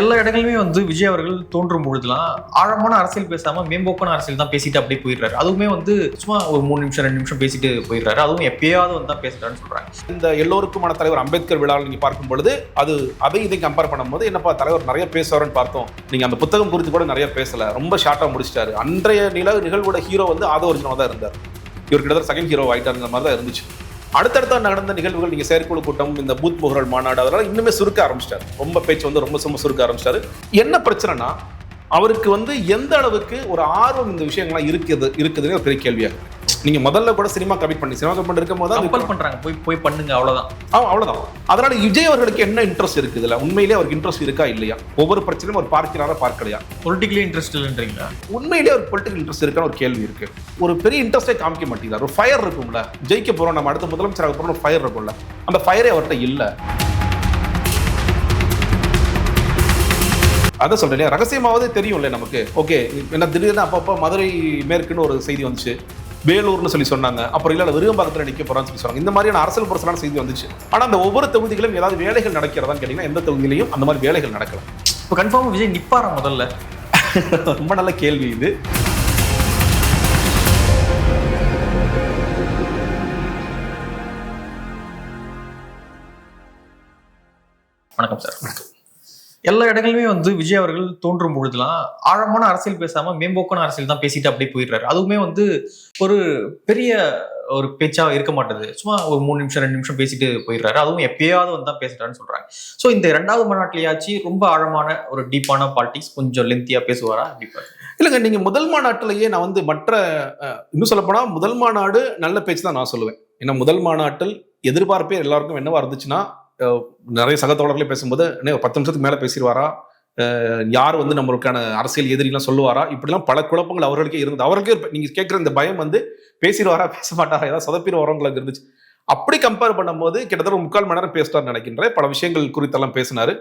எல்லா இடங்களுமே வந்து விஜய் அவர்கள் தோன்றும் பொழுதுலாம் ஆழமான அரசியல் பேசாம மேம்போக்கான அரசியல் தான் பேசிட்டு அப்படியே போயிடுறாரு. அதுவுமே வந்து சும்மா ஒரு மூணு நிமிஷம் ரெண்டு நிமிஷம் பேசிட்டு போயிடுறாரு. அதுவும் எப்பயாவது வந்து தான் பேசுறாருன்னு சொல்றாங்க. இந்த எல்லோருக்குமான தலைவர் அம்பேத்கர் விழாவில் நீங்க பார்க்கும் பொழுது அது அதை இதை கம்பேர் பண்ணும்போது என்னப்பா தலைவர் நிறைய பேசுவாருன்னு பார்த்தோம். நீங்க அந்த புத்தகம் குறித்து கூட நிறைய பேசல. ரொம்ப ஷார்ட்டா முடிச்சிட்டாரு. அன்றைய நில நிகழ்வோட ஹீரோ வந்து ஆதவர்ஜுனா தான் இருந்தார். இவர் கிட்டத்தட்ட செகண்ட் ஹீரோ ஆயிட்டாருங்கிற மாதிரி தான் இருந்துச்சு. அடுத்தடுத்த நடந்த நிகழ்வுகள் நீங்க செயற்குழு கூட்டம் இந்த பூத் முகரல் மாநாடு அதெல்லாம் இன்னுமே சுருக்க ஆரம்பிச்சிட்டாரு. ரொம்ப பேச்சு வந்து ரொம்ப சும்மா சுருக்க ஆரம்பிச்சிட்டாரு. என்ன பிரச்சனைனா அவருக்கு வந்து எந்த அளவுக்கு ஒரு ஆர்வம் இந்த விஷயங்கள்லாம் இருக்குது இருக்குதுன்னு ஒரு பெரிய கேள்வியாக இருக்கு. நீங்க முதல்ல கூட சினிமா கமிட் பண்ணி சினிமா கமிட் இருக்கும் போது கம்பல் பண்றாங்க. போய் போய் பண்ணுங்க அவ்வளவுதான். ஆமா அவ்வளவுதான். அதனால விஜய் அவர்களுக்கு என்ன இன்ட்ரெஸ்ட் இருக்குது இதுல உண்மையிலேயே அவருக்கு இன்ட்ரெஸ்ட் இருக்கா இல்லையா? ஒவ்வொரு பிரச்சனையும் அவர் பார்க்கிறாரா பார்க்கலையா? பொலிட்டிக்கலி இன்ட்ரெஸ்ட் இல்லைன்றீங்களா? உண்மையிலேயே ஒரு பொலிட்டிக்கல் இன்ட்ரெஸ்ட் இருக்கான்னு ஒரு கேள்வி இருக்கு. ஒரு பெரிய இன்ட்ரெஸ்டே காமிக்க மாட்டேங்கிறார் ஒரு ஃபயர் இருக்கும்ல. ஜெயிக்க போறோம் நம்ம அடுத்த முதலமைச்சராக போறோம் ஃபயர் இருக்கும்ல. அந்த ஃபயரே அவர்கிட்ட இல்ல. அதான் சொல்றேன் ரகசியமாவது தெரியும்ல நமக்கு. ஓகே என்ன திடீர்னு அப்பப்போ மதுரை மேற்குன்னு ஒரு செய்தி வந்துச்சு. வேலூர்னு சொல்லி சொன்னாங்க. அப்புறம் இல்ல விருகம்பாக்கத்தில் நிக்க போறான்னு சொல்லி சொன்னாங்க. இந்த மாதிரியான அரசியல் புரசலான செய்தி வந்துச்சு. ஆனா அந்த ஒவ்வொரு தொகுதிகளும் ஏதாவது வேலைகள் நடக்கிறதான்னு கேட்டீங்கன்னா எந்த தொகுதியிலையும் அந்த மாதிரி வேலைகள் நடக்கல. இப்போ கன்ஃபார்மா விஜய் நிப்பாரா முதல்ல? ரொம்ப நல்ல கேள்வி இது. வணக்கம் சார். எல்லா இடங்களுமே வந்து விஜய் அவர்கள் தோன்றும் பொழுதுலாம் ஆழமான அரசியல் பேசாம மேம்போக்கான அரசியல் தான் பேசிட்டு அப்படியே போயிடுறாரு. அதுவுமே வந்து ஒரு பெரிய ஒரு பேச்சா இருக்க மாட்டேது. சும்மா ஒரு மூணு நிமிஷம் ரெண்டு நிமிஷம் பேசிட்டு போயிடுறாரு. அதுவும் எப்பயாவது வந்து தான் பேசுறாருன்னு சொல்றாங்க. ஸோ இந்த ரெண்டாவது மாநாட்டிலேயாச்சு ரொம்ப ஆழமான ஒரு டீப்பான பாலிடிக்ஸ் கொஞ்சம் லென்த்தியா பேசுவாரா? டீப்பா இல்லைங்க நீங்க முதல் மாநாட்டிலேயே நான் வந்து மற்ற இன்னும் சொல்ல போனா முதல் மாநாடு நல்ல பேச்சு தான் நான் சொல்லுவேன். ஏன்னா முதல் மாநாட்டில் எதிர்பார்ப்பே எல்லாருக்கும் என்னவா இருந்துச்சுன்னா நிறைய சக தோழர்களே பேசும்போது ஒரு பத்து நிமிஷத்துக்கு மேலே பேசிடுவாரா? யார் வந்து நம்மளுக்கான அரசியல் எதிரிலாம் சொல்லுவாரா? இப்படிலாம் பல குழப்பங்கள் அவர்களுக்கே இருந்தது. அவர்களுக்கே நீங்க கேட்குற இந்த பயம் வந்து பேசிடுவாரா பேச மாட்டாரா? ஏதாவது சொதப்பிடு வரவங்களுக்கு இருந்துச்சு. அப்படி கம்பேர் பண்ணும்போது கிட்டத்தட்ட ஒரு முக்கால் மணி நேரம் பேசிட்டார் நினைக்கின்றேன். பல விஷயங்கள் குறித்தெல்லாம் பேசினாரு.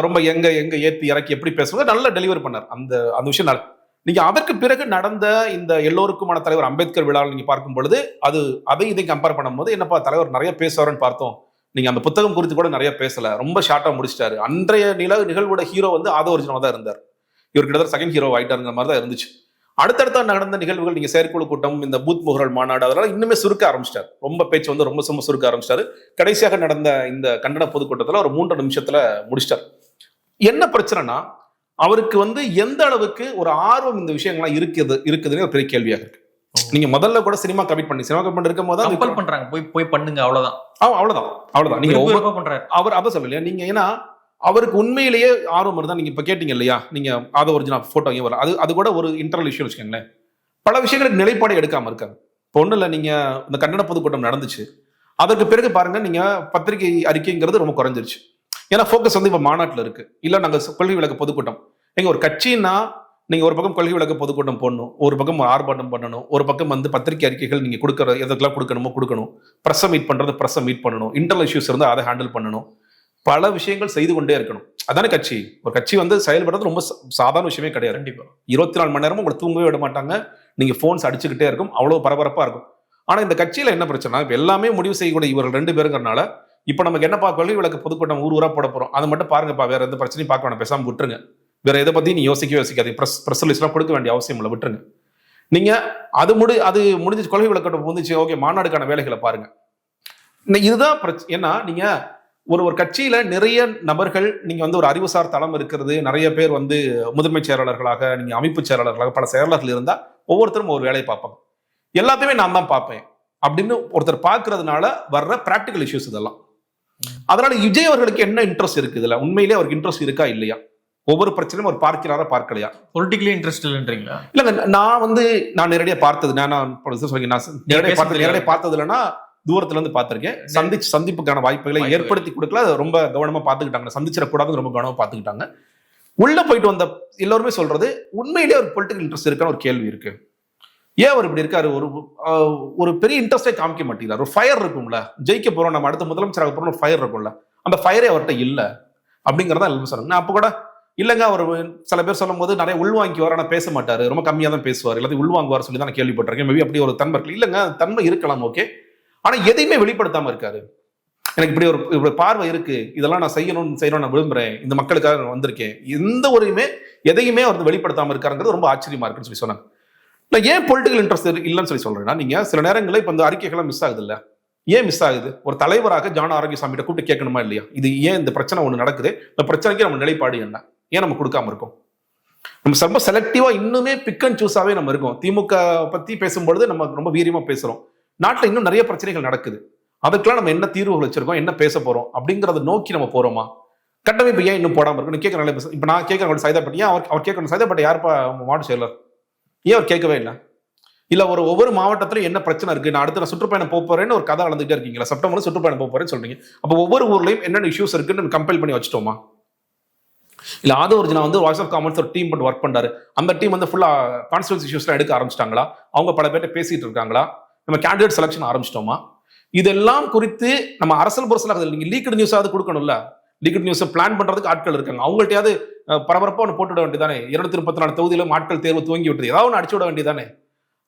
ரொம்ப எங்க எங்க ஏற்றி இறக்கி எப்படி பேசுவது நல்லா டெலிவரி பண்ணார். அந்த அந்த விஷயம் நல்ல- நீங்க அதற்கு பிறகு நடந்த இந்த எல்லோருக்குமான தலைவர் அம்பேத்கர் விழாவில் நீங்க பார்க்கும் பொழுது அது அதை இதை கம்பேர் பண்ணும்போது என்னப்பா தலைவர் நிறைய பேசுவாருன்னு பார்த்தோம். நீங்க அந்த புத்தகம் குறித்து கூட நிறைய பேசல. ரொம்ப ஷார்ட்டா முடிச்சிட்டாரு. அன்றைய நில நிகழ்வோட ஹீரோ வந்து ஆதவர்ஜுனா தான் இருந்தார். இவர் கிட்டத்தட்ட செகண்ட் ஹீரோ ஆயிட்டாருங்கிற மாதிரி தான் இருந்துச்சு. அடுத்தடுத்த நடந்த நிகழ்வுகள் நீங்க செயற்குழு கூட்டம் இந்த பூத் முகரல் மாநாடு அதெல்லாம் இன்னுமே சுருக்க ஆரம்பிச்சிட்டார். ரொம்ப பேச்சு வந்து ரொம்ப சும்மா சுருக்க ஆரம்பிச்சிட்டாரு. கடைசியாக நடந்த இந்த கண்டன பொதுக்கூட்டத்தில் ஒரு மூன்று நிமிஷத்துல முடிச்சிட்டார். என்ன பிரச்சனைனா அவருக்கு வந்து எந்த அளவுக்கு ஒரு ஆர்வம் இந்த விஷயங்கள்லாம் இருக்குது இருக்குதுன்னு ஒரு பெரிய கேள்வியாக இருக்கு. நீங்க முதல்ல கூட சினிமா கமிட் பண்ணி சினிமா கமிட் இருக்கும் போது கம்பல் பண்றாங்க போய் போய் பண்ணுங்க அவ்வளவுதான். அவ்வளவுதான் அவ்வளவுதான். நீங்க பண்றாரு. அவர் அதை சொல்லலையா நீங்க ஏன்னா அவருக்கு உண்மையிலேயே ஆர்வம் இருந்தா நீங்க இப்ப கேட்டீங்க இல்லையா? நீங்க ஆத ஒரிஜினல் போட்டோ ஏன் அது அது கூட ஒரு இன்டர்னல் இஷ்யூ வச்சுக்கோங்களேன். பல விஷயங்களுக்கு நிலைப்பாடு எடுக்காம இருக்காங்க. இப்போ ஒண்ணும் இல்லை நீங்க இந்த கண்டன பொதுக்கூட்டம் நடந்துச்சு. அதற்கு பிறகு பாருங்க நீங்க பத்திரிகை அறிக்கைங்கிறது ரொம்ப குறைஞ்சிருச்சு. ஏன்னா ஃபோக்கஸ் வந்து இப்ப மாநாட்டுல இருக்கு. இல்ல நாங்க கொள்கை விளக்க பொதுக்கூட்டம். எங்க ஒரு கட்சின்னா நீங்க ஒரு பக்கம் கொள்கை விளக்க பொதுக்கூட்டம் போடணும் ஒரு பக்கம் ஆர்ப்பாட்டம் பண்ணணும் ஒரு பக்கம் வந்து பத்திரிகை அறிக்கைகள் நீங்க கொடுக்குற எதுக்கெல்லாம் கொடுக்கணுமோ கொடுக்கணும். ப்ரெஸ்ஸை மீட் பண்றது ப்ரெஸ்ஸை மீட் பண்ணணும். இன்டர்னல் இஷ்யூஸ் இருந்தால் அதை ஹேண்டில் பண்ணணும். பல விஷயங்கள் செய்து கொண்டே இருக்கணும். அதானே கட்சி? ஒரு கட்சி வந்து செயல்படுறது ரொம்ப சாதாரண விஷயமே கிடையாது. கண்டிப்பா. இருபத்தி நாலு மணி நேரமும் உங்களை தூங்கவே விட மாட்டாங்க. நீங்க ஃபோன்ஸ் அடிச்சுக்கிட்டே இருக்கும். அவ்வளவு பரபரப்பா இருக்கும். ஆனா இந்த கட்சியில என்ன பிரச்சனை இப்ப எல்லாமே முடிவு செய்யக்கூடிய இவர்கள் ரெண்டு பேருங்கிறனால இப்ப நமக்கு என்னப்பா கொள்கை விளக்கு பொதுக்கூட்டம் ஊர் ஊரா போட போறோம்? அதை மட்டும் பாருங்கப்பா. வேற எந்த பிரச்சனையும் பார்க்க வேணாம். பேசாம விட்டுருங்க. வேற எதை பத்தி நீ யோசிக்க யோசிக்காது. ப்ரெஸ் ப்ரெஸ் ரிலீஸ்லாம் கொடுக்க வேண்டிய அவசியம் இல்லை விட்டுருங்க. நீங்க அது முடி அது முடிஞ்சு கொள்கை விளக்கட்டம் வந்துச்சு ஓகே மாநாடுக்கான வேலைகளை பாருங்க. இதுதான் பிரச்சனை ஏன்னா நீங்க ஒரு ஒரு கட்சியில நிறைய நபர்கள் நீங்க வந்து ஒரு அறிவுசார் தளம் இருக்கிறது நிறைய பேர் வந்து முதன்மை செயலாளர்களாக நீங்க அமைப்பு செயலாளர்களாக பல செயலாளர்கள் இருந்தா ஒவ்வொருத்தரும் ஒரு வேலையை பார்ப்பாங்க. எல்லாத்தையுமே நான் தான் பார்ப்பேன். அப்படின்னு ஒருத்தர் பார்க்கறதுனால வர்ற பிராக்டிக்கல் இஷ்யூஸ் இதெல்லாம். அதனால விஜய் அவர்களுக்கு என்ன இன்ட்ரெஸ்ட் இருக்குது இதுல? உண்மையிலேயே அவருக்கு இன்ட்ரெஸ்ட் இருக்கா இல்லையா? ஒவ்வொரு பிரச்சனையும் அவர் பார்க்கிறாரா பார்க்கலையா? பொலிட்டிக்கலி இன்ட்ரெஸ்ட் இல்லைன்றீங்களா? இல்லங்க நான் வந்து நான் நேரடியா பார்த்தது நான் சொல்றீங்க, நான் நேரடியா பார்த்தது நேரடியா பார்த்தது இல்லைன்னா தூரத்துல இருந்து பார்த்திருக்கேன் சந்திச்சு சந்திப்புக்கான வாய்ப்புகளை. ஏற்படுத்தி கொடுக்கல அதை ரொம்ப கவனமா பார்த்துக்கிட்டாங்க. சந்திச்சிடக்கூடாதுன்னு ரொம்ப கவனமா பார்த்துக்கிட்டாங்க. உள்ள போயிட்டு வந்த எல்லாருமே சொல்றது உண்மையிலேயே ஒரு பொலிட்டிக்கல் இன்ட்ரெஸ்ட் இருக்கான்னு ஒரு கேள்வி இருக்கு. ஏன் அவர் இப்படி இருக்காரு? ஒரு ஒரு பெரிய இன்ட்ரெஸ்டே காமிக்க மாட்டேங்கிறார். ஒரு ஃபயர் இருக்கும்ல. ஜெயிக்க போறோம் நம்ம அடுத்த முதலமைச்சராக போறோம் ஒரு ஃபயர் இருக்கும்ல. அந்த ஃபயரே அவர்கிட்ட இல்ல. அப்படிங்கறத எல்லாரும் சொன்னாங்க நான் அப்போ கூட இல்லைங்க அவர் சில பேர் சொல்லும் போது நிறைய உள்வாங்கிவார் ஆனால் பேச மாட்டார். ரொம்ப கம்மியாக தான் பேசுவார். எல்லாத்தையும் உள்வாங்குவார் சொல்லி தான் நான் கேள்விப்பட்டிருக்கேன். மேபி அப்படி ஒரு தன்மை இருக்கு. இல்லைங்க தன்மை இருக்கலாம் ஓகே ஆனால் எதையுமே வெளிப்படுத்தாமல் இருக்காரு. எனக்கு இப்படி ஒரு இப்படி பார்வை இருக்கு. இதெல்லாம் நான் செய்யணும்னு செய்யணும்னு நான் விரும்புகிறேன் இந்த மக்களுக்காக நான் வந்திருக்கேன். எந்த ஒருமே எதையுமே அவர் வெளிப்படுத்தாம இருக்காருங்கிறது ரொம்ப ஆச்சரியமா இருக்குன்னு சொல்லி சொன்னாங்க. நான் ஏன் பொலிட்டிக்கல் இன்ட்ரெஸ்ட் இல்லைன்னு சொல்லி சொல்றேன்னா நீங்க சில நேரங்களில் இப்போ இந்த அறிக்கைகள்லாம் மிஸ் ஆகுது இல்லை? ஏன் மிஸ் ஆகுது? ஒரு தலைவராக ஜான ஆரோக்கியசாமி கிட்ட கூப்பிட்டு கேட்கணுமா இல்லையா? இது ஏன் இந்த பிரச்சனை ஒன்று நடக்குது? இந்த பிரச்சனைக்கு நம்ம நிலைப்பாடு என்ன? ஏன் நம்ம கொடுக்காம இருக்கோம்? நம்ம ரொம்ப செலக்டிவா இன்னுமே பிக் அண்ட் சூஸாவே நம்ம இருக்கோம். திமுக பத்தி பேசும்பொழுது நம்ம ரொம்ப வீரியமா பேசுறோம். நாட்டில் இன்னும் நிறைய பிரச்சனைகள் நடக்குது. அதுக்கெல்லாம் நம்ம என்ன தீர்வுகள் வச்சிருக்கோம் என்ன பேச போறோம் அப்படிங்கறத நோக்கி நம்ம போறோமா? கட்டமைப்பு ஏன் இன்னும் போடாம இருக்கும் கேட்கற நல்ல இப்ப நான் கேட்கறேன் சைதாப்பட்டி. ஏன் அவர் அவர் கேட்கணும் சைதாப்பட்டி யாருப்பா மாவட்ட செயலர்? ஏன் அவர் கேட்கவே இல்லை? இல்ல ஒரு ஒவ்வொரு மாவட்டத்திலும் என்ன பிரச்சனை இருக்கு? நான் அடுத்த சுற்றுப்பயணம் போக போறேன்னு ஒரு கதை வளர்ந்துட்டே இருக்கீங்களா? செப்டம்பர் சுற்றுப்பயணம் போக போறேன்னு சொல்றீங்க. அப்போ ஒவ்வொரு ஊர்லயும் என்னென்ன இஷ்யூஸ் இருக்குன்னு கம்பைல் பண்ணி வச்சுட்டோமா? இல்ல ஒரிஜினா வந்து வாய்ஸ் ஆஃப் காமன்ஸ் ஒரு டீம் போட்டு ஒர்க் பண்ணாரு அந்த டீம் வந்து ஃபுல்லா கான்ஸ்டுவன்ஸ் இஷ்யூஸ்லாம் எடுக்க ஆரம்பிச்சிட்டாங்களா? அவங்க பல பேர்ட்ட பேசிட்டு இருக்காங்களா? நம்ம கேண்டிடேட் செலெக்ஷன் ஆரம்பிச்சிட்டோமா? இதெல்லாம் குறித்து நம்ம அரசல் புரசலாக நீங்கள் லீக்கட் நியூஸாவது கொடுக்கணும்ல. லீக்கட் நியூஸை பிளான் பண்றதுக்கு ஆட்கள் இருக்காங்க. அவங்கள்ட்டயாவது பரபரப்பாக ஒன்று போட்டுவிட வேண்டியதானே இருநூத்தி முப்பத்தி நாலு தொகுதியிலும் ஆட்கள் தேர்வு துவங்கி விட்டது. ஏதாவது ஒன்று அடிச்சு விட வேண்டியதானே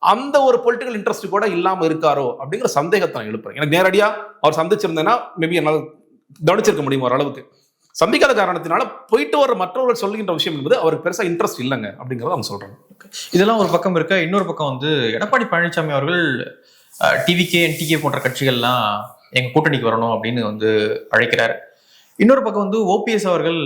அந்த ஒரு பொலிட்டிக்கல் இன்ட்ரெஸ்ட் கூட இல்லாம இருக்காரோ அப்படிங்கிற சந்தேகத்தை நான் எழுப்புறேன். எனக்கு நேரடியா அவர் சந்திச்சிருந்தேன்னா மேபி என்னால் கவனிச்சிருக்க முடியும் ஓரளவுக்கு. சந்திக்காத காரணத்தினால போயிட்டு வர மற்றவர்கள் சொல்லுகின்ற விஷயம் என்பது அவருக்கு பெருசா இன்ட்ரெஸ்ட் இல்லைங்க அப்படிங்கறத அவங்க சொல்றாங்க. இதெல்லாம் ஒரு பக்கம் இருக்க. இன்னொரு பக்கம் வந்து எடப்பாடி பழனிசாமி அவர்கள் டிவிகே என்டிகே போன்ற கட்சிகள்லாம் எங்க கூட்டணிக்கு வரணும் அப்படின்னு வந்து அழைக்கிறாரு. இன்னொரு பக்கம் வந்து ஓபிஎஸ் அவர்கள்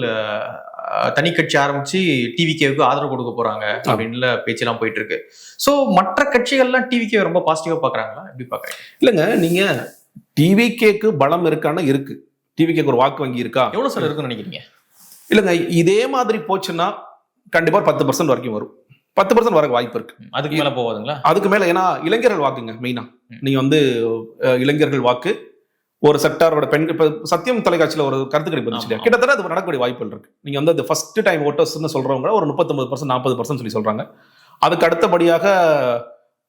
தனி கட்சி ஆரம்பிச்சு டிவிகேவுக்கு ஆதரவு கொடுக்க போறாங்க அப்படின்னு பேச்செல்லாம் போயிட்டு இருக்கு. சோ மற்ற கட்சிகள்லாம் டிவிகே ரொம்ப பாசிட்டிவா பாக்குறாங்களா எப்படி பாக்குறீங்க இல்லைங்க நீங்க டிவிகேக்கு பலம் இருக்கான்னா இருக்கு. டிவிகேக்கு ஒரு வாக்கு வங்கி இருக்கா? எவ்வளவு சார் இருக்குன்னு நினைக்கிறீங்க? இல்லைங்க இதே மாதிரி போச்சுன்னா கண்டிப்பா பத்து பர்சன்ட் வரைக்கும் வரும். பத்து பர்சன்ட் வர வாய்ப்பு இருக்கு. அதுக்கு மேல போவாதுங்களா அதுக்கு மேல ஏன்னா இளைஞர்கள் வாக்குங்க மெயினா. நீங்க வந்து இளைஞர்கள் வாக்கு ஒரு செக்டாரோட பெண்கள் இப்ப சத்தியம் தொலைக்காட்சியில ஒரு கருத்து கணிப்பு? ஆமா. கிட்டத்தட்ட அது நடக்கக்கூடிய வாய்ப்புகள் இருக்கு. நீங்க வந்து அது ஃபர்ஸ்ட் டைம் ஓட்டர்ஸ்னு சொல்றவங்க ஒரு முப்பத்தொன்பது பர்சன்ட் நாற்பது பர்சன்ட் சொல்லி சொல்றாங்க. அதுக்கு அடுத்தபடியாக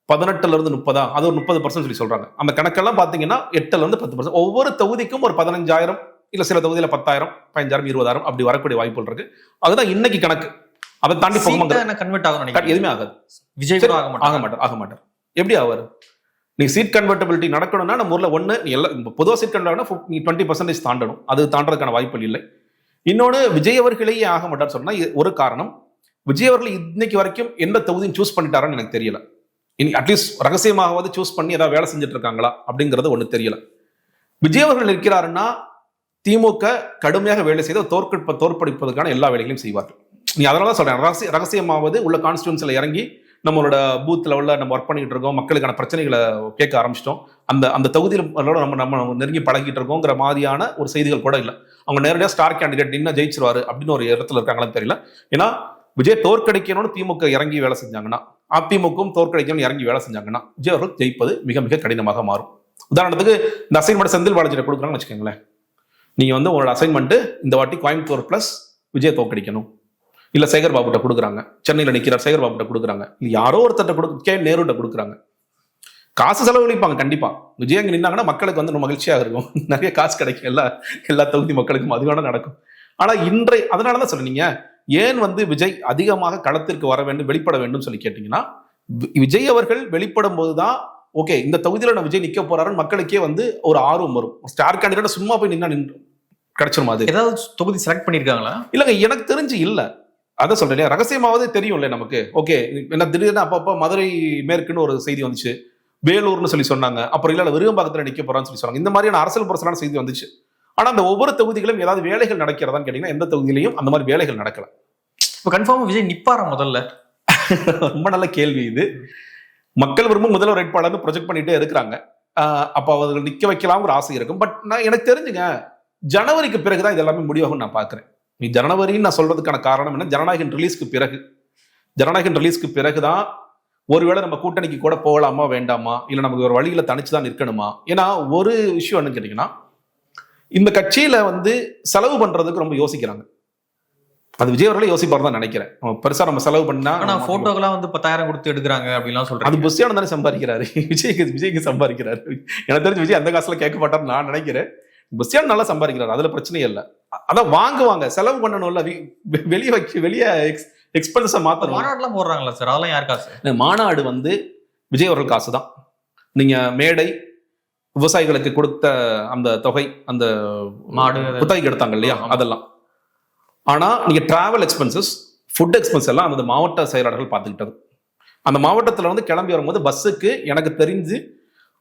பதினெட்டுல இருந்து முப்பதா? அது ஒரு முப்பது பர்சன்ட் சொல்லி சொல்றாங்க. அந்த கணக்கெல்லாம் பாத்தீங்கன்னா எட்டுல இருந்து பத்து பர்சன்ட் ஒவ்வொரு தொகுதிக்கும் ஒரு பதினஞ்சாயிரம் இல்ல சில தொகுதியில பத்தாயிரம் பதினஞ்சாயிரம் இருபதாயிரம் அப்படி வரக்கூடிய வாய்ப்புகள் இருக்கு. அதுதான் இன்னைக்கு கணக்கு. அதை தாண்டி கன்வெர்ட் ஆகும் எதுவுமே ஆகாது. விஜய் ஆக ஆக மாட்டாங்க மாட்டார் ஆக மாட்டார். எப்படி ஆவார்? நீங்க சீட் கன்வெர்டபிலிட்டி நடக்கணும்னா நம்ம ஊர்ல ஒண்ணு நீ எல்லாம் இப்ப பொதுவா சீட் கன்வெர்ட் நீ டுவெண்ட்டி பர்சன்டேஜ் தாண்டணும். அது தாண்டறதுக்கான வாய்ப்புகள் இல்லை. இன்னொன்னு விஜய் அவர்களையே ஆக மாட்டார் சொன்னா இது ஒரு காரணம். விஜய் அவர்கள் இன்னைக்கு வரைக்கும் எந்த தொகுதியும் சூஸ் பண்ணிட்டாரான்னு எனக்கு தெரியல. இனி அட்லீஸ்ட் ரகசியமாகவாவது சூஸ் பண்ணி ஏதாவது வேலை செஞ்சுட்டு இருக்காங்களா அப்படிங்கிறது ஒன்று தெரியல. விஜய் அவர்கள் இருக்கிறாருன்னா திமுக கடுமையாக வேலை செய்து தோற்கடிப்ப தோற்கடிப்பதற்கான எல்லா வேலைகளையும் செய்வார்கள். நீ அதனால தான் சொல்றேன் ரகசிய ரகசியமாவது உள்ள கான்ஸ்டியூன்ஸில் இறங்கி நம்மளோட பூத் லெவலில் நம்ம ஒர்க் பண்ணிக்கிட்டு இருக்கோம் மக்களுக்கான பிரச்சனைகளை கேட்க ஆரம்பிச்சிட்டோம். அந்த அந்த தொகுதியில் நம்ம நம்ம நெருங்கி பழகிட்டு இருக்கோங்கிற மாதிரியான ஒரு செய்திகள் கூட இல்லை. அவங்க நேரடியாக ஸ்டார் கேண்டிடேட் நின்று ஜெயிச்சிருவாரு அப்படின்னு ஒரு இடத்துல இருக்காங்களான்னு தெரியல. ஏன்னா விஜய் தோற்கடிக்கணும்னு திமுக இறங்கி வேலை செஞ்சாங்கன்னா அதிமுகவும் தோற்கடிக்கணும்னு இறங்கி வேலை செஞ்சாங்கன்னா விஜய் அவர்கள் ஜெயிப்பது மிக மிக கடினமாக மாறும். உதாரணத்துக்கு இந்த அசைன்மெண்ட் செந்தில் பாலாஜியை கொடுக்குறாங்கன்னு வச்சுக்கோங்களேன். நீங்க வந்து உங்களோட அசைன்மெண்ட்டு இந்த வாட்டி கோயம்புத்தூர் பிளஸ் விஜய் தோற்கடிக்கணும். இல்ல சேகர் பாபுட்ட கொடுக்குறாங்க. சென்னையில் நிற்கிறார் சேகர் பாபுட்ட கொடுக்குறாங்க. இல்லை யாரோ ஒருத்தட்ட கொடு கே நேருட்ட கொடுக்குறாங்க. காசு செலவழிப்பாங்க கண்டிப்பா. விஜய் அங்க நின்னாங்கன்னா மக்களுக்கு வந்து ரொம்ப மகிழ்ச்சியாக இருக்கும். நிறைய காசு கிடைக்கும். எல்லா எல்லா தொகுதி மக்களுக்கும் அது வேணா நடக்கும். ஆனா இன்றை அதனாலதான் சொன்னீங்க ஏன் வந்து விஜய் அதிகமாக களத்திற்கு வர வேண்டும் வெளிப்பட வேண்டும் சொல்லி கேட்டீங்கன்னா விஜய் அவர்கள் வெளிப்படும் போதுதான் ஓகே இந்த தொகுதியில நான் விஜய் நிக்க போறாருன்னு மக்களுக்கே வந்து ஒரு ஆர்வம் வரும். ஸ்டார் கேண்டிடேட் சும்மா போய் நின்னா நின்று கிடைச்சிருமா அது? ஏதாவது தொகுதி செலக்ட் பண்ணிருக்காங்களா? இல்லங்க எனக்கு தெரிஞ்சு இல்ல. அதான் சொல்றேன் இல்லையா? ரகசியமாவது தெரியும்ல நமக்கு? ஓகே என்ன திடீர்னு அப்பப்ப மதுரை மேற்குன்னு ஒரு செய்தி வந்துச்சு. வேலூர்னு சொல்லி சொன்னாங்க. அப்புறம் இல்ல விருகம்பாக்கத்துல நிக்க போறான்னு சொல்லி சொன்னாங்க. இந்த மாதிரியான அரசியல் புரசலான செய்தி வந்துச்சு. ஆனா அந்த ஒவ்வொரு தொகுதிகளும் ஏதாவது வேலைகள் நடக்கிறதான்னு கேட்டீங்கன்னா எந்த தொகுதியிலையும் அந்த மாதிரி வேலைகள் நடக்கல. இப்போ கன்ஃபார்மாக விஜய் நிப்பாரா முதல்ல? ரொம்ப நல்ல கேள்வி இது. மக்கள் விரும்பும் முதல்வர் வேட்பாளர் ப்ரொஜெக்ட் பண்ணிட்டே இருக்கிறாங்க. அப்போ அப்ப அவர்கள் நிக்க வைக்கலாம்ங்கிற ஆசை இருக்கும். பட் நான் எனக்கு தெரிஞ்சுங்க ஜனவரிக்கு பிறகுதான் இது எல்லாமே முடிவாகும் நான் பார்க்குறேன். நீ ஜனவரின்னு நான் சொல்றதுக்கான காரணம் என்ன? ஜனநாயகன் ரிலீஸ்க்கு பிறகு. ஜனநாயகன் ரிலீஸ்க்கு பிறகு தான் ஒருவேளை நம்ம கூட்டணிக்கு கூட போகலாமா வேண்டாமா? இல்லை நமக்கு ஒரு வழியில் தனிச்சு தான் நிற்கணுமா? ஏன்னா ஒரு விஷயம் என்னன்னு கேட்டிங்கன்னா இந்த கட்சியில் வந்து செலவு பண்ணுறதுக்கு ரொம்ப யோசிக்கிறாங்க. அது விஜய் அவர்களே யோசிப்பாரு தான் நினைக்கிறேன். பெருசா நம்ம செலவு பண்ணா ஆனா போட்டோக்கெல்லாம் வந்து பத்தாயிரம் கொடுத்து எடுக்கிறாங்க அப்படிலாம் அது சொல்றாங்க புஷியான தானே சம்பாதிக்கிறாரு. விஜய்க்கு விஜய்க்கு சம்பாதிக்கிறாரு. எனக்கு தெரிஞ்சு விஜய் அந்த காசுல கேட்க மாட்டார்னு நான் நினைக்கிறேன். புஷியான் நல்லா சம்பாதிக்கிறாரு. அதுல பிரச்சனையே இல்லை. அதான் வாங்குவாங்க. செலவு பண்ணணும்ல. வெளிய வைக்க வெளியே எக்ஸ்பென்ஸை மாத்தணும். மாநாடுலாம் போடுறாங்களா சார் அதெல்லாம் யார் காசு? மாநாடு வந்து விஜய் அவர்கள் காசு தான் நீங்க மேடை விவசாயிகளுக்கு கொடுத்த அந்த தொகை அந்த மாடு அது- குத்தகைக்கு எடுத்தாங்க இல்லையா. அதெல்லாம். ஆனால் நீங்கள் டிராவல் எக்ஸ்பென்சஸ் ஃபுட் எக்ஸ்பென்ஸ் எல்லாம் அந்த மாவட்ட செயலாளர்கள் பார்த்துக்கிட்டது. அந்த மாவட்டத்தில் வந்து கிளம்பி வரும்போது பஸ்ஸுக்கு எனக்கு தெரிஞ்சு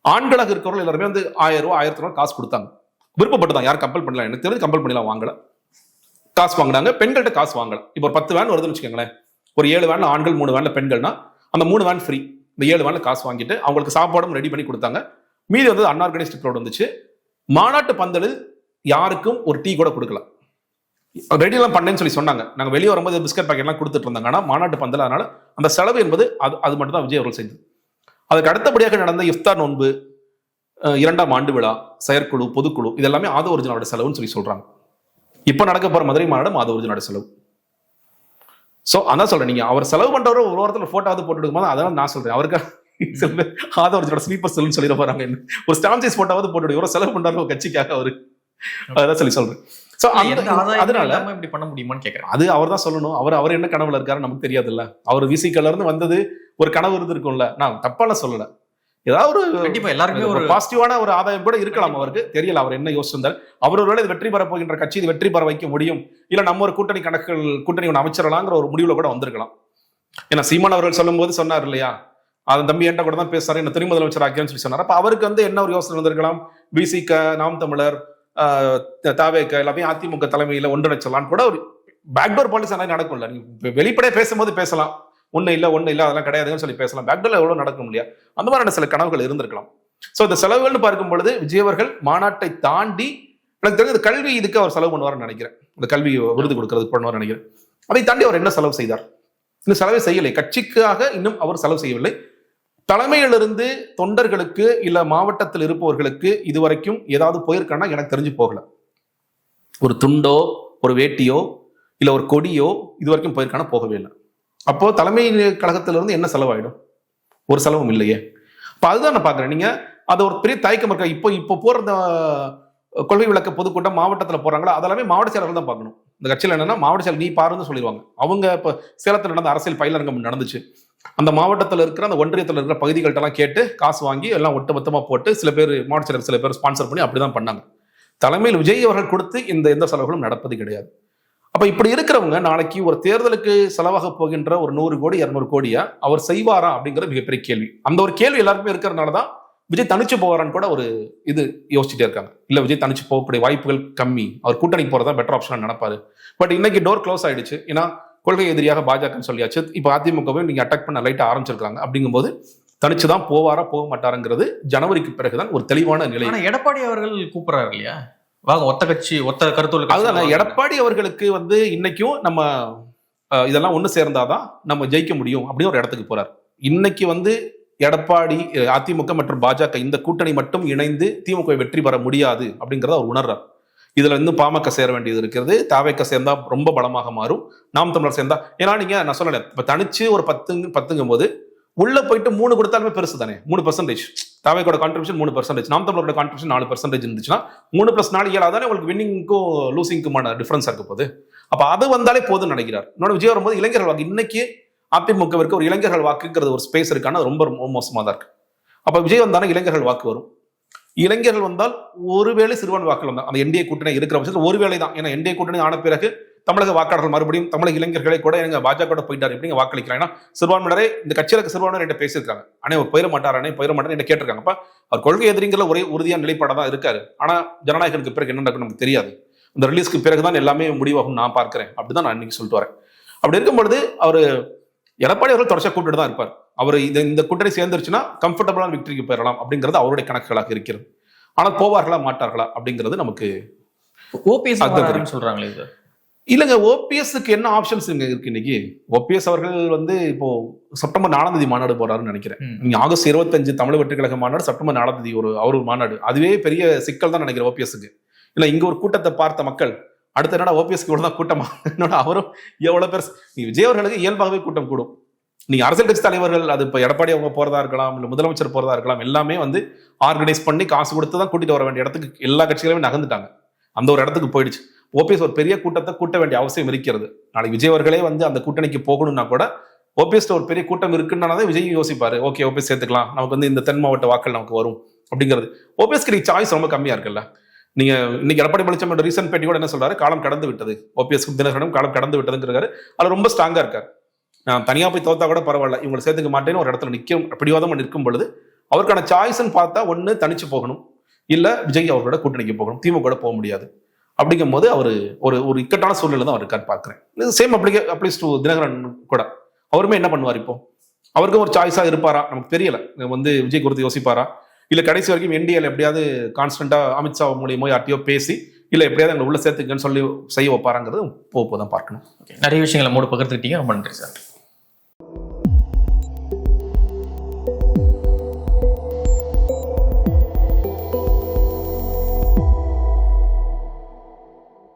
ஆண்களாக இருக்கிறவர்கள் எல்லாருமே வந்து ஆயிரம் ரூபாய் ஆயிரத்தி ரூபாய் காசு கொடுத்தாங்க. விருப்பப்பட்டு தான் யாரும் கம்பல் பண்ணலாம் எனக்கு தெரிஞ்சு கம்பல் பண்ணலாம் வாங்கல. காசு வாங்கினாங்க பெண்கள்கிட்ட காசு வாங்கல. இப்போ ஒரு பத்து வேன் வருதுன்னு வச்சுக்கோங்களேன். ஒரு ஏழு வேன்ல ஆண்கள் மூணு வேன்ல பெண்கள்னா அந்த மூணு வேன் ஃப்ரீ இந்த ஏழு வேன்ல காசு வாங்கிட்டு அவங்களுக்கு சாப்பாடும் ரெடி பண்ணி கொடுத்தாங்க. மீதி வந்து அன்ஆர்கனைஸ்டு க்ரௌட் வந்துச்சு. மாநாட்டு பந்தலில் யாருக்கும் ஒரு டீ கூட கொடுக்கல. ரெடியெல்லாம் பண்ணேன்னு சொல்லி சொன்னாங்க. நாங்க வெளியே வரும்போது பிஸ்கட் பாக்கெட்லாம் கொடுத்துட்டு இருந்தாங்க. ஆனால் மாநாட்டு பந்தல் அதனால அந்த செலவு என்பது அது அது மட்டும் தான் விஜய் அவர்கள் செய்தது. அதுக்கு அடுத்தபடியாக நடந்த இஃப்தார் நோன்பு அஹ், இரண்டாம் ஆண்டு விழா செயற்குழு பொதுக்குழு இதெல்லாமே ஆதவ ஒரிஜினலோட செலவுன்னு சொல்லி சொல்றாங்க. இப்ப நடக்க போற மதுரை மாநாடு ஆதவ ஒரிஜினலோட செலவு. சோ அதான் சொல்றேன். நீங்க அவர் செலவு பண்றவரை ஒரு வாரத்தில் போட்டோவது போட்டு எடுக்கும்போது அதெல்லாம் நான் சொல்றேன். அவருக்கு சில பேர் ஆதவ ஒரிஜினோட ஸ்லீப்பர் செல்னு சொல்லிட போறாங்க ஒரு ஸ்டாம்ப் சைஸ் போட்டாவது போட்டு இவரை செலவு பண்றாரு கட்சிக்காக அவரு. அதான் சொல்லி சொல்றேன். சோ அதனால இல்லாம இப்படி பண்ண முடியுமான்னு கேக்குறேன். அது அவர் தான் சொல்லணும். அவர் அவர் என்ன கனவுல இருக்காரு நமக்கு தெரியாதுல்ல. அவர் விசிக்கல்ல இருந்து வந்தது ஒரு கனவு இருந்திருக்கும்ல. நான் தப்பாலாம் சொல்லல. ஏதாவது ஒரு கண்டிப்பா எல்லாருக்குமே ஒரு பாசிட்டிவான ஒரு ஆதாயம் கூட இருக்கலாம் அவருக்கு. தெரியல அவர் என்ன யோசிச்சிருந்தார். அவர் ஒருவேளை இது வெற்றி பெற போகின்ற கட்சி இது வெற்றி பெற வைக்க முடியும். இல்ல நம்ம ஒரு கூட்டணி கணக்குகள் கூட்டணி ஒன்று அமைச்சிடலாங்கிற ஒரு முடிவுல கூட வந்திருக்கலாம். ஏன்னா சீமான் அவர்கள் சொல்லும்போது சொன்னார் இல்லையா? அதன் தம்பி என்கிட்ட கூட தான் பேசுறாரு. என்ன துணை முதலமைச்சர் ஆக்கியன்னு சொல்லி சொன்னார். அப்ப அவருக்கு வந்து என்ன ஒரு யோசனை வந்திருக்கலாம்? பிசிக நாம் தமிழர் தாவேக்க த- அதிமுக தலைமையில ஒன்றிணைச்சலாம்னு கூட ஒரு பேக்டோர் பாலிசி நிறைய நடக்கும்ல. நீங்க வெளிப்படையா பேசும்போது பேசலாம். ஒண்ணு இல்ல ஒண்ணு இல்ல அதெல்லாம் கிடையாதுன்னு சொல்லி பேசலாம். பேக்டோர்ல எவ்வளவு நடக்கும் இல்லையா? அந்த மாதிரியான சில கனவுகள் இருந்திருக்கலாம். சோ இந்த செலவுகள்னு பார்க்கும் பொழுது விஜயவர்கள் மாநாட்டை தாண்டி எனக்கு தெரிஞ்சது கல்வி இதுக்கு அவர் செலவு பண்ணுவார்னு நினைக்கிறேன். இந்த கல்வி விருது கொடுக்கறதுக்கு பண்ணுவார்னு நினைக்கிறேன். அதை தாண்டி அவர் என்ன செலவு செய்தார்? இந்த செலவை செய்யலை. கட்சிக்காக இன்னும் அவர் செலவு செய்யவில்லை. தலைமையிலிருந்து தொண்டர்களுக்கு இல்லை மாவட்டத்தில் இருப்பவர்களுக்கு இதுவரைக்கும் ஏதாவது போயிருக்கான்னா எனக்கு தெரிஞ்சு போகல. ஒரு துண்டோ ஒரு வேட்டியோ இல்லை ஒரு கொடியோ இது வரைக்கும் போயிருக்கானா போகவே இல்லை. அப்போ தலைமை கழகத்திலிருந்து என்ன செலவாயிடும்? ஒரு செலவும் இல்லையே. இப்போ அதுதான் நான் பார்க்குறேன் நீங்க அது ஒரு பெரிய தயக்கம் இருக்கா? இப்போ இப்போ போற கொள்கை விளக்க பொதுக்கூட்டம் மாவட்டத்தில் போறாங்களா? அதெல்லாமே மாவட்ட செயலர்கள் தான் பார்க்கணும். இந்த கட்சியில் என்னன்னா மாவட்ட செயலர் நீ பாருன்னு சொல்லிடுவாங்க. அவங்க இப்போ சேலத்தில் நடந்த அரசியல் பயிலரங்கம் நடந்துச்சு. அந்த மாவட்டத்தில் இருக்கிற அந்த ஒன்றியத்தில் இருக்கிற பகுதிகள்கிட்டலாம் கேட்டு காசு வாங்கி எல்லாம் ஒட்டுமொத்தமாக போட்டு சில பேர் மாவட்ட சில பேர் ஸ்பான்சர் பண்ணி அப்படிதான் பண்ணாங்க. தலைமையில் விஜய் அவர்கள் கொடுத்து இந்த எந்த செலவுகளும் நடப்பது கிடையாது. அப்போ இப்படி இருக்கிறவங்க நாளைக்கு ஒரு தேர்தலுக்கு செலவாக போகின்ற ஒரு நூறு கோடி இருநூறு கோடியை அவர் செய்வாரா அப்படிங்கிறது மிகப்பெரிய கேள்வி. அந்த ஒரு கேள்வி எல்லாருக்குமே இருக்கிறதுனால தான் விஜய் தனிச்சு போவாரான்னு கூட ஒரு இது யோசிச்சுட்டே இருக்காங்க. இல்லை விஜய் தனிச்சு போகக்கூடிய வாய்ப்புகள் கம்மி. அவர் கூட்டணிக்கு போகிறதா பெட்டர் ஆப்ஷனாக நினைப்பாரு. பட் இன்னைக்கு டோர் க்ளோஸ் ஆயிடுச்சு. ஏன்னா கொள்கை எதிரியாக பாஜகன்னு சொல்லியாச்சு. இப்போ அதிமுகவை நீங்க அட்டாக் பண்ண லைட்டா ஆரம்பிச்சிருக்காங்க. அப்படிங்கும்போது தனிச்சு தான் போவாரா போக மாட்டாருங்கிறது ஜனவரிக்கு பிறகுதான் ஒரு தெளிவான நிலை. எடப்பாடி அவர்கள் கூப்பிடுறாரு இல்லையா? வாங்க ஒத்த கட்சி ஒத்த கட்சி அதுதான். எடப்பாடி அவர்களுக்கு வந்து இன்னைக்கும் நம்ம இதெல்லாம் ஒண்ணு சேர்ந்தாதான் நம்ம ஜெயிக்க முடியும் அப்படின்னு ஒரு இடத்துக்கு போறார். இன்னைக்கு வந்து எடப்பாடி அதிமுக மற்றும் பாஜக இந்த கூட்டணி மட்டும் இணைந்து திமுக வெற்றி பெற முடியாது அப்படிங்கறத அவர் உணர்றார். இதுல இன்னும் பாமக சேர வேண்டியது இருக்கிறது. தாவேக்க சேர்ந்தா ரொம்ப பலமாக மாறும். நாம் தமிழர் சேர்ந்தா ஏன்னா நீங்க நான் சொல்லல இப்ப தனிச்சு ஒரு பத்துங்க பத்துங்கும் போது உள்ள போயிட்டு மூணு கொடுத்தாலுமே பெருசு தானே மூணு பர்சன்டேஜ் தாவேக்கோட கான்ட்ரிபியூஷன் மூணு பர்சன்டேஜ் நாம் தமிழோட கான்ட்ரிபியூஷன் நாலு பர்சன்டேஜ் இருந்துச்சுன்னா மூணு பிளஸ் நாலு ஏழா தானே உங்களுக்கு வின்னிங்க்கும் லூசிங்க்குமான டிஃபரன்ஸ் இருக்க போகுது. அப்ப அது வந்தாலே போதும்னு நினைக்கிறார். என்னோட விஜய் வரும்போது இளைஞர்கள் வாக்கு இன்னைக்கு அதிமுகவிற்கு ஒரு இளைஞர்கள் வாக்குங்கிறது ஒரு ஸ்பேஸ் இருக்கான ரொம்ப ரொம்ப மோசமா தான் இருக்கு. அப்ப விஜய் வந்தாலும் இளைஞர்கள் வாக்கு வரும். இளைஞர்கள் வந்தால் ஒருவேளை சிறுவன் வாக்குகள் வந்தால். அந்த என்டிஏ கூட்டணி இருக்கிற பட்சத்தில் ஒருவேளை தான் ஏன்னா என்டிஏ கூட்டணி ஆன பிறகு தமிழக வாக்காளர்கள் மறுபடியும் தமிழக இளைஞர்களை கூட எங்க பாஜக போயிட்டார். எப்படிங்க வாக்களிக்கலாம் ஏன்னா சிறுபான்மையினரே இந்த கட்சியில இருக்க சிறுபான்மையினர் என்கிட்ட பேசியிருக்காங்க. அண்ணே அவர் போயிட மாட்டார் அண்ணே போயிட மாட்டார் என்ன கேட்டிருக்காங்க. அப்ப அவர் கொள்கை எதிரிங்கிற ஒரே உறுதியான நிலைப்பாடாக தான் இருக்காரு. ஆனா ஜனநாயகனுக்கு பிறகு என்ன நடக்கும் நமக்கு தெரியாது. இந்த ரிலீஸ்க்கு பிறகுதான் எல்லாமே முடிவாகும் நான் பார்க்கிறேன். அப்படிதான் நான் இன்னைக்கு சொல்லிட்டு வரேன். அப்படி இருக்கும் பொழுது அவர் எடப்பாடி அவர்கள் தொடர்ச்சியாக கூப்பிட்டு தான் இருப்பார். அவர் இந்த இந்த கூட்டணி சேர்ந்துருச்சுன்னா கம்ஃபர்டபுளான விக்டரிக்கு போயிடலாம் அப்படிங்கிறது அவருடைய கணக்குகளாக இருக்கிறது. ஆனால் போவார்களா மாட்டார்களா அப்படிங்கிறது நமக்கு ஓபிஎஸ் சொல்றாங்களே இது இல்லைங்க ஓபிஎஸ்க்கு என்ன ஆப்ஷன்ஸ் இங்க இருக்கு இன்னைக்கு? ஓபிஎஸ் அவர்கள் வந்து இப்போ செப்டம்பர் நாலாம் தேதி மாநாடு போறாருன்னு நினைக்கிறேன். நீங்க ஆகஸ்ட் இருபத்தஞ்சு தமிழ் வெற்றி கழக மாநாடு செப்டம்பர் நாலாம் தேதி ஒரு அவர் மாநாடு. அதுவே பெரிய சிக்கல் தான் நினைக்கிறேன் ஓபிஎஸ்க்கு. இல்ல இங்க ஒரு கூட்டத்தை பார்த்த மக்கள் அடுத்த என்னடா ஓபிஎஸ்க்கு இவ்வளவுதான் கூட்டமா? என்னோட அவரும் எவ்வளவு பேர் விஜய் அவர்களுக்கு இயல்பாகவே கூட்டம் கூடும். நீங்க அரசியல் கட்சி தலைவர்கள் அது இப்ப எடப்பாடி அவங்க போறதா இருக்கலாம் இல்ல முதலமைச்சர் போறதா இருக்கலாம் எல்லாமே வந்து ஆர்கனைஸ் பண்ணி காசு கொடுத்து தான் கூட்டிட்டு வர வேண்டிய இடத்துக்கு எல்லா கட்சிகளுமே நகர்ந்துட்டாங்க. அந்த ஒரு இடத்துக்கு போயிடுச்சு. ஓபிஎஸ் ஒரு பெரிய கூட்டத்தை கூட்ட வேண்டிய அவசியம் இருக்கிறது. நாளைக்கு விஜய் அவர்களே வந்து அந்த கூட்டணிக்கு போகணும்னா கூட ஓபிஎஸ் ஒரு பெரிய கூட்டம் இருக்குன்னா விஜய் யோசிப்பாரு. ஓகே ஓபிஎஸ் சேர்த்துக்கலாம். நமக்கு வந்து இந்த தென் மாவட்ட வாக்கள் நமக்கு வரும் அப்படிங்கிறது. ஓபிஎஸ்க்கு நீ சாய்ஸ் ரொம்ப கம்மியா இருக்குல்ல. நீங்க இன்னைக்கு எடப்பாடி பழனிசாமி ரீசன்ட் பேட்டி கூட என்ன சொல்றாரு? காலம் கடந்து விட்டது. ஓபிஎஸ் தினகரனும் காலம் கடந்து விட்டதுங்கிறாரு அது ரொம்ப ஸ்ட்ராங்கா இருக்காரு. நான் தனியாக போய் தோத்தா கூட பரவாயில்ல. இவங்களை சேர்த்துக்க மாட்டேன்னு ஒரு இடத்துல நிற்கும் பிடிவாதமாக நிற்கும் பொழுது அவருக்கான சாய்ஸ்ன்னு பார்த்தா ஒன்று தனிச்சு போகணும். இல்லை விஜய் அவர்களோட கூட்டணிக்கு போகணும். திமுக கூட போக முடியாது. அப்படிங்கும் போது அவர் ஒரு ஒரு இக்கட்டான சூழ்நிலை தான் அவர் பார்க்குறேன். இது சேம் அப்ளிகே அப்ளிஸ் டு தினகரன் கூட. அவருமே என்ன பண்ணுவார் இப்போ? அவருக்கும் ஒரு சாய்ஸாக இருப்பாரா? நமக்கு தெரியல. வந்து விஜய் குறித்து யோசிப்பாரா? இல்லை கடைசி வரைக்கும் என்டிஎல் எப்படியாவது கான்ஸ்டண்ட்டாக அமித்ஷா மூலியமோ யார்ட்டையோ பேசி இல்லை எப்படியாவது எங்களை உள்ள சேர்த்துக்கன்னு சொல்லி செய்ய வைப்பாராங்கிறது போக தான் பார்க்கணும். நிறைய விஷயங்களை மூடு பகிர்ந்துக்கிட்டீங்க. ரொம்ப நன்றி சார்.